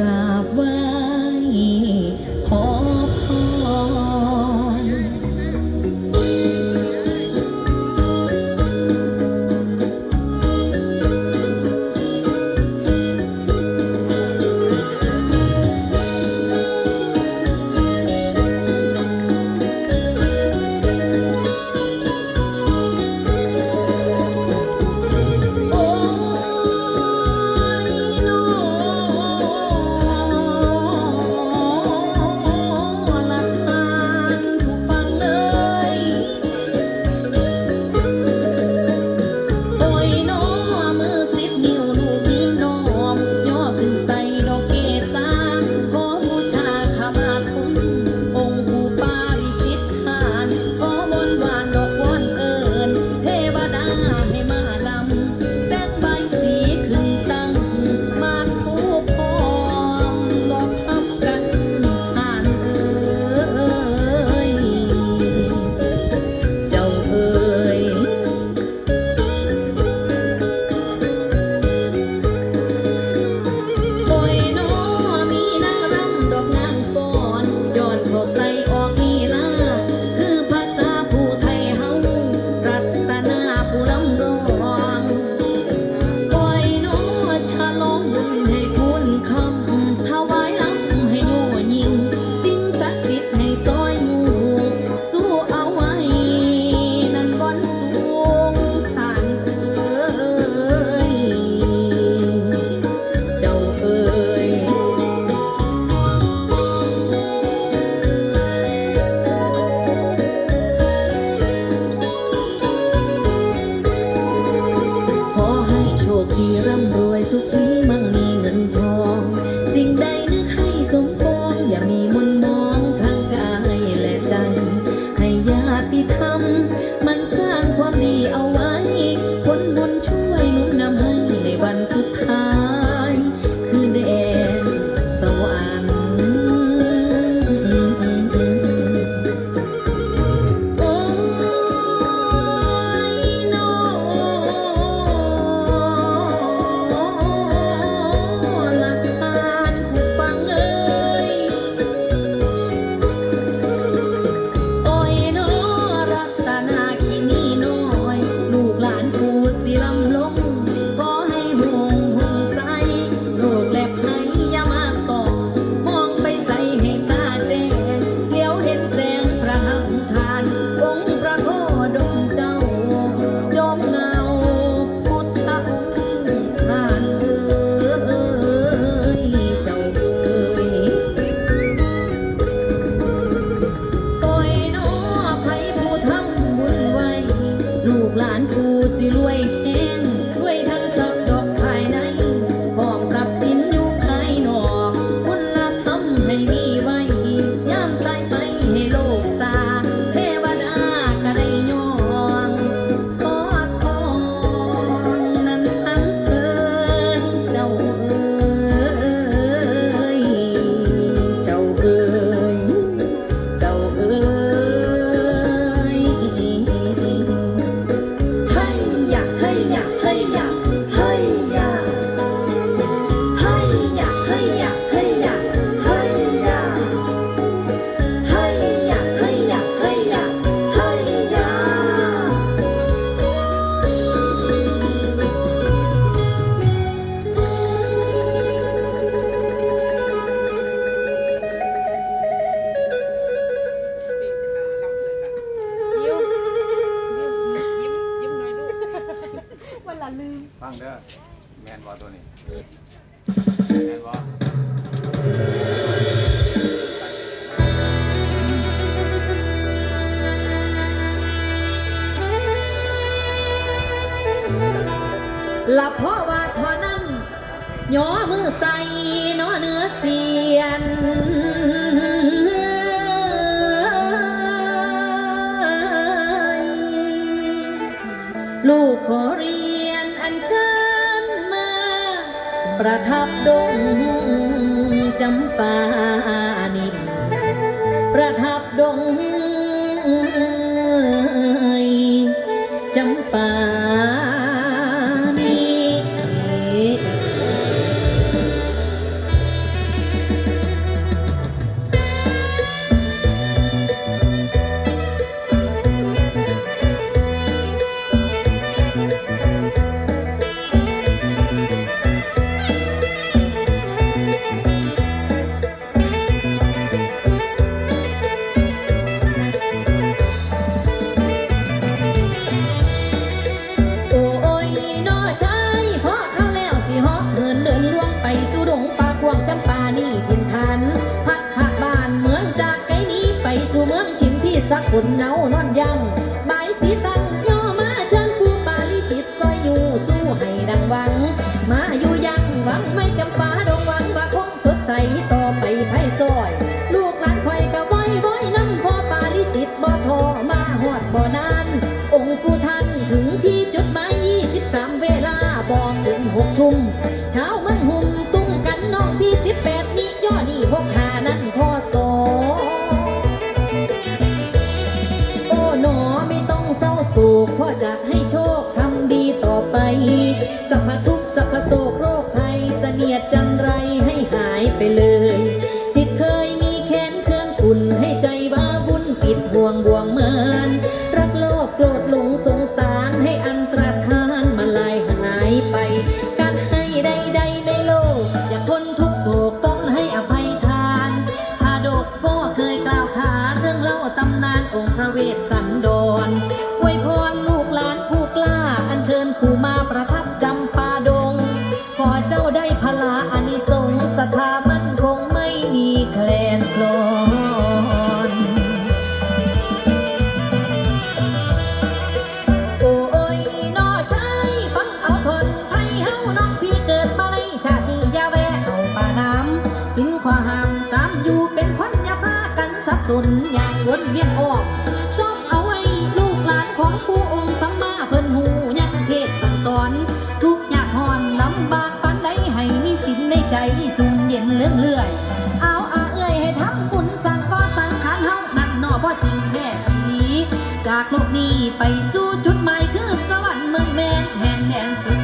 ราบไหว งเด้อแมนบอตัวนี้แมนบอหลับเพราะว่าทอนั้นย่อมือใส่นอเนื้อเสียนลูกขอรี ประทับดงจำปานี่ประทับดง คนเงานอนยาูกพ่อจะให้โชคทำดีต่อไปสัพพทุกสัพพโศก จริงแห่งนี้ จากโลกนี้ไปสู่จุดหมายคือสวรรค์เมืองแมนแห่งแดนสุด